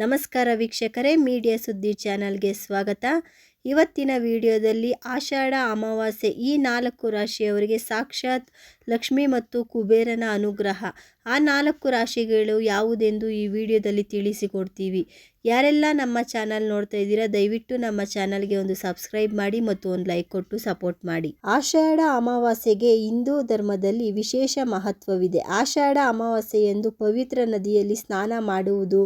ನಮಸ್ಕಾರ ವೀಕ್ಷಕರೇ, ಮೀಡಿಯಾ ಸುದ್ದಿ ಚಾನಲ್ಗೆ ಸ್ವಾಗತ. ಇವತ್ತಿನ ವಿಡಿಯೋದಲ್ಲಿ ಆಷಾಢ ಅಮಾವಾಸ್ಯೆ ಈ ನಾಲ್ಕು ರಾಶಿಯವರಿಗೆ ಸಾಕ್ಷಾತ್ ಲಕ್ಷ್ಮಿ ಮತ್ತು ಕುಬೇರನ ಅನುಗ್ರಹ. ಆ ನಾಲ್ಕು ರಾಶಿಗಳು ಯಾವುದೆಂದು ಈ ವಿಡಿಯೋದಲ್ಲಿ ತಿಳಿಸಿಕೊಡ್ತೀವಿ. ಯಾರೆಲ್ಲ ನಮ್ಮ ಚಾನಲ್ ನೋಡ್ತಾ ಇದ್ದೀರಾ, ದಯವಿಟ್ಟು ನಮ್ಮ ಚಾನಲ್ಗೆ ಒಂದು ಸಬ್ಸ್ಕ್ರೈಬ್ ಮಾಡಿ ಮತ್ತು ಒಂದು ಲೈಕ್ ಕೊಟ್ಟು ಸಪೋರ್ಟ್ ಮಾಡಿ. ಆಷಾಢ ಅಮಾವಾಸ್ಯೆಗೆ ಹಿಂದೂ ಧರ್ಮದಲ್ಲಿ ವಿಶೇಷ ಮಹತ್ವವಿದೆ. ಆಷಾಢ ಅಮಾವಾಸ್ಯೆಯಂದು ಪವಿತ್ರ ನದಿಯಲ್ಲಿ ಸ್ನಾನ ಮಾಡುವುದು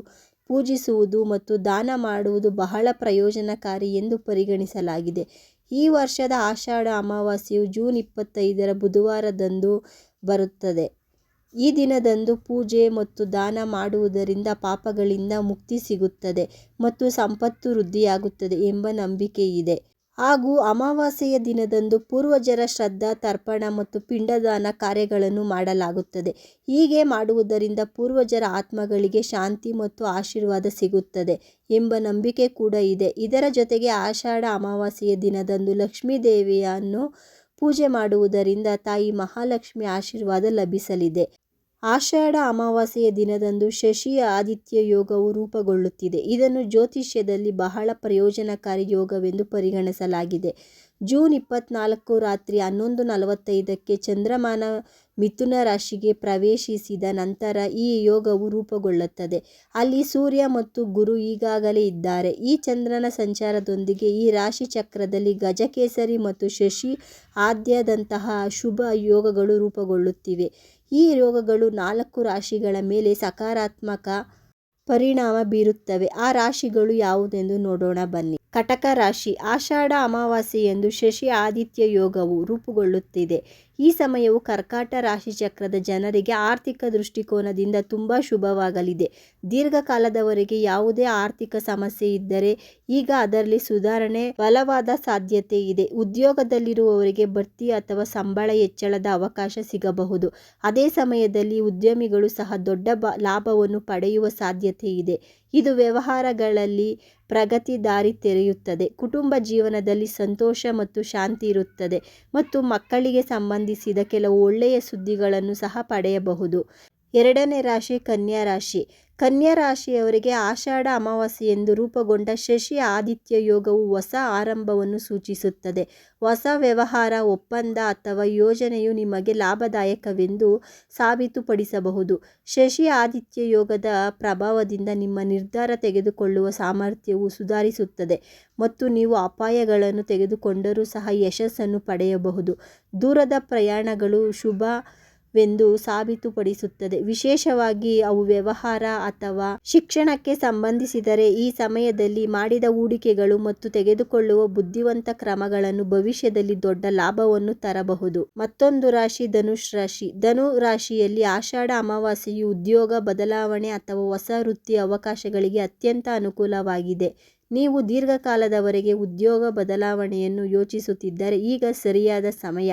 ಪೂಜಿಸುವುದು ಮತ್ತು ದಾನ ಮಾಡುವುದು ಬಹಳ ಪ್ರಯೋಜನಕಾರಿ ಎಂದು ಪರಿಗಣಿಸಲಾಗಿದೆ. ಈ ವರ್ಷದ ಆಷಾಢ ಅಮಾವಾಸ್ಯೆಯು ಜೂನ್ ಇಪ್ಪತ್ತೈದರ ಬುಧವಾರದಂದು ಬರುತ್ತದೆ. ಈ ದಿನದಂದು ಪೂಜೆ ಮತ್ತು ದಾನ ಮಾಡುವುದರಿಂದ ಪಾಪಗಳಿಂದ ಮುಕ್ತಿ ಸಿಗುತ್ತದೆ ಮತ್ತು ಸಂಪತ್ತು ವೃದ್ಧಿಯಾಗುತ್ತದೆ ಎಂಬ ನಂಬಿಕೆ ಇದೆ ಹಾಗೂ ಅಮಾವಾಸ್ಯೆಯ ದಿನದಂದು ಪೂರ್ವಜರ ಶ್ರದ್ಧಾ, ತರ್ಪಣ ಮತ್ತು ಪಿಂಡದಾನ ಕಾರ್ಯಗಳನ್ನು ಮಾಡಲಾಗುತ್ತದೆ. ಹೀಗೆ ಮಾಡುವುದರಿಂದ ಪೂರ್ವಜರ ಆತ್ಮಗಳಿಗೆ ಶಾಂತಿ ಮತ್ತು ಆಶೀರ್ವಾದ ಸಿಗುತ್ತದೆ ಎಂಬ ನಂಬಿಕೆ ಕೂಡ ಇದೆ. ಇದರ ಜೊತೆಗೆ ಆಷಾಢ ಅಮಾವಾಸ್ಯೆಯ ದಿನದಂದು ಲಕ್ಷ್ಮೀ ದೇವಿಯನ್ನು ಪೂಜೆ ಮಾಡುವುದರಿಂದ ತಾಯಿ ಮಹಾಲಕ್ಷ್ಮಿ ಆಶೀರ್ವಾದ ಲಭಿಸಲಿದೆ. ಆಷಾಢ ಅಮಾವಾಸ್ಯೆಯ ದಿನದಂದು ಶಶಿಯ ಆದಿತ್ಯ ಯೋಗವು ರೂಪುಗೊಳ್ಳುತ್ತಿದೆ. ಇದನ್ನು ಜ್ಯೋತಿಷ್ಯದಲ್ಲಿ ಬಹಳ ಪ್ರಯೋಜನಕಾರಿ ಯೋಗವೆಂದು ಪರಿಗಣಿಸಲಾಗಿದೆ. ಜೂನ್ ಇಪ್ಪತ್ನಾಲ್ಕು ರಾತ್ರಿ ಹನ್ನೊಂದು ನಲವತ್ತೈದಕ್ಕೆ ಚಂದ್ರಮಾನ ಮಿಥುನ ರಾಶಿಗೆ ಪ್ರವೇಶಿಸಿದ ನಂತರ ಈ ಯೋಗವು ರೂಪುಗೊಳ್ಳುತ್ತದೆ. ಅಲ್ಲಿ ಸೂರ್ಯ ಮತ್ತು ಗುರು ಈಗಾಗಲೇ ಇದ್ದಾರೆ. ಈ ಚಂದ್ರನ ಸಂಚಾರದೊಂದಿಗೆ ಈ ರಾಶಿ ಚಕ್ರದಲ್ಲಿ ಗಜಕೇಸರಿ ಮತ್ತು ಶಶಿ ಆದ್ಯದಂತಹ ಶುಭ ಯೋಗಗಳು ರೂಪುಗೊಳ್ಳುತ್ತಿವೆ. ಈ ರೋಗಗಳು ನಾಲ್ಕು ರಾಶಿಗಳ ಮೇಲೆ ಸಕಾರಾತ್ಮಕ ಪರಿಣಾಮ ಬೀರುತ್ತವೆ. ಆ ರಾಶಿಗಳು ಯಾವುದೆಂದು ನೋಡೋಣ ಬನ್ನಿ. ಕಟಕ ರಾಶಿ ಆಷಾಢ ಅಮಾವಾಸ್ಯೆಯಂದು ಶಶಿ ಆದಿತ್ಯ ಯೋಗವು ರೂಪುಗೊಳ್ಳುತ್ತಿದೆ. ಈ ಸಮಯವು ಕರ್ಕಾಟ ರಾಶಿ ಚಕ್ರದ ಜನರಿಗೆ ಆರ್ಥಿಕ ದೃಷ್ಟಿಕೋನದಿಂದ ತುಂಬ ಶುಭವಾಗಲಿದೆ. ದೀರ್ಘಕಾಲದವರೆಗೆ ಯಾವುದೇ ಆರ್ಥಿಕ ಸಮಸ್ಯೆ ಇದ್ದರೆ ಈಗ ಅದರಲ್ಲಿ ಸುಧಾರಣೆ ಬಲವಾದ ಸಾಧ್ಯತೆ ಇದೆ. ಉದ್ಯೋಗದಲ್ಲಿರುವವರಿಗೆ ಬಡ್ತಿ ಅಥವಾ ಸಂಬಳ ಹೆಚ್ಚಳದ ಅವಕಾಶ ಸಿಗಬಹುದು. ಅದೇ ಸಮಯದಲ್ಲಿ ಉದ್ಯಮಿಗಳು ಸಹ ದೊಡ್ಡ ಲಾಭವನ್ನು ಪಡೆಯುವ ಸಾಧ್ಯತೆ ಇದೆ. ಇದು ವ್ಯವಹಾರಗಳಲ್ಲಿ ಪ್ರಗತಿ ದಾರಿ ತೆರೆಯುತ್ತದೆ. ಕುಟುಂಬ ಜೀವನದಲ್ಲಿ ಸಂತೋಷ ಮತ್ತು ಶಾಂತಿ ಇರುತ್ತದೆ ಮತ್ತು ಮಕ್ಕಳಿಗೆ ಸಂಬಂಧಿಸಿದ ಕೆಲವು ಒಳ್ಳೆಯ ಸುದ್ದಿಗಳನ್ನು ಸಹ ಪಡೆಯಬಹುದು. ಎರಡನೇ ರಾಶಿ ಕನ್ಯಾ ರಾಶಿ. ಕನ್ಯಾ ರಾಶಿಯವರಿಗೆ ಆಷಾಢ ಅಮಾವಾಸ್ಯೆಯೆಂದು ರೂಪುಗೊಂಡ ಶಶಿ ಆದಿತ್ಯ ಯೋಗವು ಹೊಸ ಆರಂಭವನ್ನು ಸೂಚಿಸುತ್ತದೆ. ಹೊಸ ವ್ಯವಹಾರ, ಒಪ್ಪಂದ ಅಥವಾ ಯೋಜನೆಯು ನಿಮಗೆ ಲಾಭದಾಯಕವೆಂದು ಸಾಬೀತುಪಡಿಸಬಹುದು. ಶಶಿ ಆದಿತ್ಯ ಯೋಗದ ಪ್ರಭಾವದಿಂದ ನಿಮ್ಮ ನಿರ್ಧಾರ ತೆಗೆದುಕೊಳ್ಳುವ ಸಾಮರ್ಥ್ಯವು ಸುಧಾರಿಸುತ್ತದೆ ಮತ್ತು ನೀವು ಅಪಾಯಗಳನ್ನು ತೆಗೆದುಕೊಂಡರೂ ಸಹ ಯಶಸ್ಸನ್ನು ಪಡೆಯಬಹುದು. ದೂರದ ಪ್ರಯಾಣಗಳು ಶುಭ ವೆಂದು ಸಾಬೀತುಪಡಿಸುತ್ತದೆ. ವಿಶೇಷವಾಗಿ ಅವು ವ್ಯವಹಾರ ಅಥವಾ ಶಿಕ್ಷಣಕ್ಕೆ ಸಂಬಂಧಿಸಿದರೆ ಈ ಸಮಯದಲ್ಲಿ ಮಾಡಿದ ಹೂಡಿಕೆಗಳು ಮತ್ತು ತೆಗೆದುಕೊಳ್ಳುವ ಬುದ್ಧಿವಂತ ಕ್ರಮಗಳನ್ನು ಭವಿಷ್ಯದಲ್ಲಿ ದೊಡ್ಡ ಲಾಭವನ್ನು ತರಬಹುದು. ಮತ್ತೊಂದು ರಾಶಿ ಧನುಷ್ ರಾಶಿ. ಧನು ರಾಶಿಯಲ್ಲಿ ಆಷಾಢ ಅಮಾವಾಸ್ಯೆಯು ಉದ್ಯೋಗ ಬದಲಾವಣೆ ಅಥವಾ ಹೊಸ ವೃತ್ತಿ ಅವಕಾಶಗಳಿಗೆ ಅತ್ಯಂತ ಅನುಕೂಲವಾಗಿದೆ. ನೀವು ದೀರ್ಘಕಾಲದವರೆಗೆ ಉದ್ಯೋಗ ಬದಲಾವಣೆಯನ್ನು ಯೋಚಿಸುತ್ತಿದ್ದರೆ ಈಗ ಸರಿಯಾದ ಸಮಯ.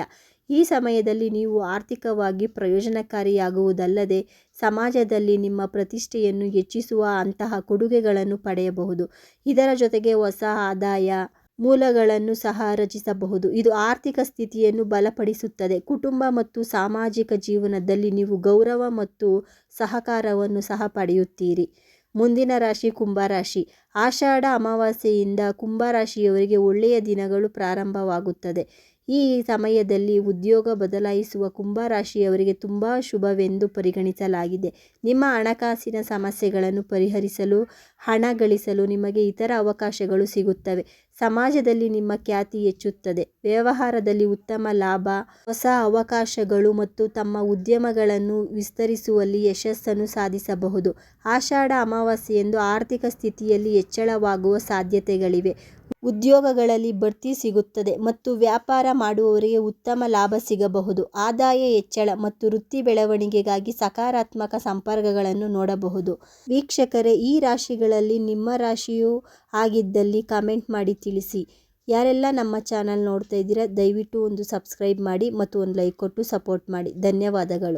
ಈ ಸಮಯದಲ್ಲಿ ನೀವು ಆರ್ಥಿಕವಾಗಿ ಪ್ರಯೋಜನಕಾರಿಯಾಗುವುದಲ್ಲದೆ ಸಮಾಜದಲ್ಲಿ ನಿಮ್ಮ ಪ್ರತಿಷ್ಠೆಯನ್ನು ಹೆಚ್ಚಿಸುವ ಅಂತಹ ಕೊಡುಗೆಗಳನ್ನು ಪಡೆಯಬಹುದು. ಇದರ ಜೊತೆಗೆ ಹೊಸ ಆದಾಯ ಮೂಲಗಳನ್ನು ಸಹ ರಚಿಸಬಹುದು. ಇದು ಆರ್ಥಿಕ ಸ್ಥಿತಿಯನ್ನು ಬಲಪಡಿಸುತ್ತದೆ. ಕುಟುಂಬ ಮತ್ತು ಸಾಮಾಜಿಕ ಜೀವನದಲ್ಲಿ ನೀವು ಗೌರವ ಮತ್ತು ಸಹಕಾರವನ್ನು ಸಹ ಪಡೆಯುತ್ತೀರಿ. ಮುಂದಿನ ರಾಶಿ ಕುಂಭರಾಶಿ ಆಷಾಢ ಅಮಾವಾಸ್ಯೆಯಿಂದ ಕುಂಭರಾಶಿಯವರಿಗೆ ಒಳ್ಳೆಯ ದಿನಗಳು ಪ್ರಾರಂಭವಾಗುತ್ತದೆ. ಈ ಸಮಯದಲ್ಲಿ ಉದ್ಯೋಗ ಬದಲಾಯಿಸುವ ಕುಂಭರಾಶಿಯವರಿಗೆ ತುಂಬ ಶುಭವೆಂದು ಪರಿಗಣಿಸಲಾಗಿದೆ. ನಿಮ್ಮ ಹಣಕಾಸಿನ ಸಮಸ್ಯೆಗಳನ್ನು ಪರಿಹರಿಸಲು, ಹಣ ಗಳಿಸಲು ನಿಮಗೆ ಇತರ ಅವಕಾಶಗಳು ಸಿಗುತ್ತವೆ. ಸಮಾಜದಲ್ಲಿ ನಿಮ್ಮ ಖ್ಯಾತಿ ಹೆಚ್ಚುತ್ತದೆ. ವ್ಯವಹಾರದಲ್ಲಿ ಉತ್ತಮ ಲಾಭ, ಹೊಸ ಅವಕಾಶಗಳು ಮತ್ತು ತಮ್ಮ ಉದ್ಯಮಗಳನ್ನು ವಿಸ್ತರಿಸುವಲ್ಲಿ ಯಶಸ್ಸನ್ನು ಸಾಧಿಸಬಹುದು. ಆಷಾಢ ಅಮಾವಾಸ್ಯೆಯಂದು ಆರ್ಥಿಕ ಸ್ಥಿತಿಯಲ್ಲಿ ಹೆಚ್ಚಳವಾಗುವ ಸಾಧ್ಯತೆಗಳಿವೆ. ಉದ್ಯೋಗಗಳಲ್ಲಿ ಬಡ್ತಿ ಸಿಗುತ್ತದೆ ಮತ್ತು ವ್ಯಾಪಾರ ಮಾಡುವವರಿಗೆ ಉತ್ತಮ ಲಾಭ ಸಿಗಬಹುದು. ಆದಾಯ ಹೆಚ್ಚಳ ಮತ್ತು ವೃತ್ತಿ ಬೆಳವಣಿಗೆಗಾಗಿ ಸಕಾರಾತ್ಮಕ ಸಂಪರ್ಕಗಳನ್ನು ನೋಡಬಹುದು. ವೀಕ್ಷಕರೇ, ಈ ರಾಶಿಗಳಲ್ಲಿ ನಿಮ್ಮ ರಾಶಿಯೂ ಆಗಿದ್ದಲ್ಲಿ ಕಮೆಂಟ್ ಮಾಡಿ ತಿಳಿಸಿ. ಯಾರೆಲ್ಲ ನಮ್ಮ ಚಾನಲ್ ನೋಡ್ತಾ ಇದ್ದೀರಾ, ದಯವಿಟ್ಟು ಒಂದು ಸಬ್ಸ್ಕ್ರೈಬ್ ಮಾಡಿ ಮತ್ತು ಒಂದು ಲೈಕ್ ಕೊಟ್ಟು ಸಪೋರ್ಟ್ ಮಾಡಿ. ಧನ್ಯವಾದಗಳು.